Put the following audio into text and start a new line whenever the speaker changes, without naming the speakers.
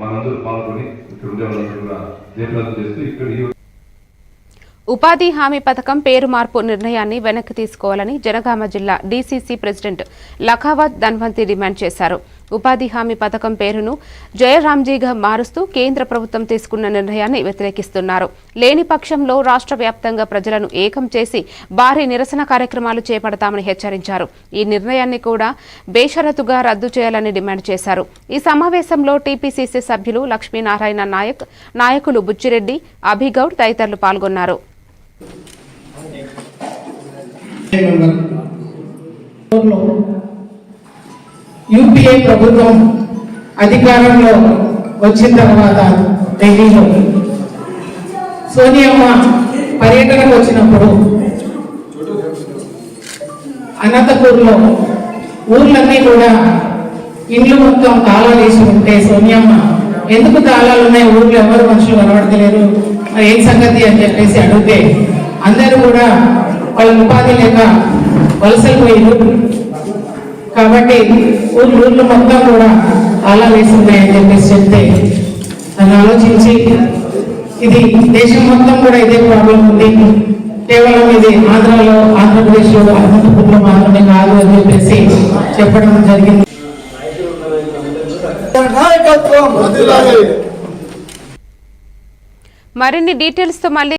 మనందరూ పాల్గొని ఇక్కడ ఉండే వాళ్ళందరూ కూడా చేస్తూ ఇక్కడ
ఉపాధి హామీ పథకం పేరు మార్పు నిర్ణయాన్ని వెనక్కి తీసుకోవాలని జనగామ జిల్లా DCC president Lakhavath Dhanvanthi demand చేశారు. ఉపాధి హామీ పథకం పేరును జయరామ్జీగా మారుస్తూ కేంద్ర ప్రభుత్వం తీసుకున్న నిర్ణయాన్ని వ్యతిరేకిస్తున్నారు. లేని పక్షంలో రాష్ట్ర వ్యాప్తంగా ప్రజలను ఏకం చేసి భారీ నిరసన కార్యక్రమాలు చేపడతామని హెచ్చరించారు. ఈ నిర్ణయాన్ని కూడా బేషరతుగా రద్దు చేయాలని డిమాండ్ చేశారు. ఈ సమావేశంలో టీపీసీసీ సభ్యులు లక్ష్మీనారాయణ నాయక్ నాయకులు బుచ్చిరెడ్డి అభిగౌడ్ తదితరులు పాల్గొన్నారు.
లో యూపీఏ ప్రభుత్వం అధికారంలో వచ్చిన తర్వాత ఢిల్లీలో సోనియమ్మ పర్యటనకు వచ్చినప్పుడు అనంతపూర్లో ఊర్లన్నీ కూడా ఇండ్లు మొత్తం తాళాలు వేసి ఉంటే సోనియమ్మ ఎందుకు తాళాలు ఉన్నాయి? ఊర్లో ఎవరు మనుషులు కనబడతలేరు? మరి ఏం సంగతి? అని చెప్పేసి అడిగితే అందరూ కూడా వాళ్ళ ఉపాధి లేక వలసలు పోయిరు కాబట్టి ఊర్లు ఊర్లు మొత్తం కూడా తాళాలు వేసి ఉన్నాయని చెప్పేసి చెప్తే నన్ను ఆలోచించి ఇది దేశం మొత్తం కూడా ఇదే ప్రాబ్లం ఉంది. కేవలం ఇది ఆంధ్రాలో ఆంధ్రప్రదేశ్లో అనంతపురంలో మాత్రమే కాదు అని చెప్పేసి చెప్పడం జరిగింది.
మరిన్ని డీటెయిల్స్తో మళ్ళీ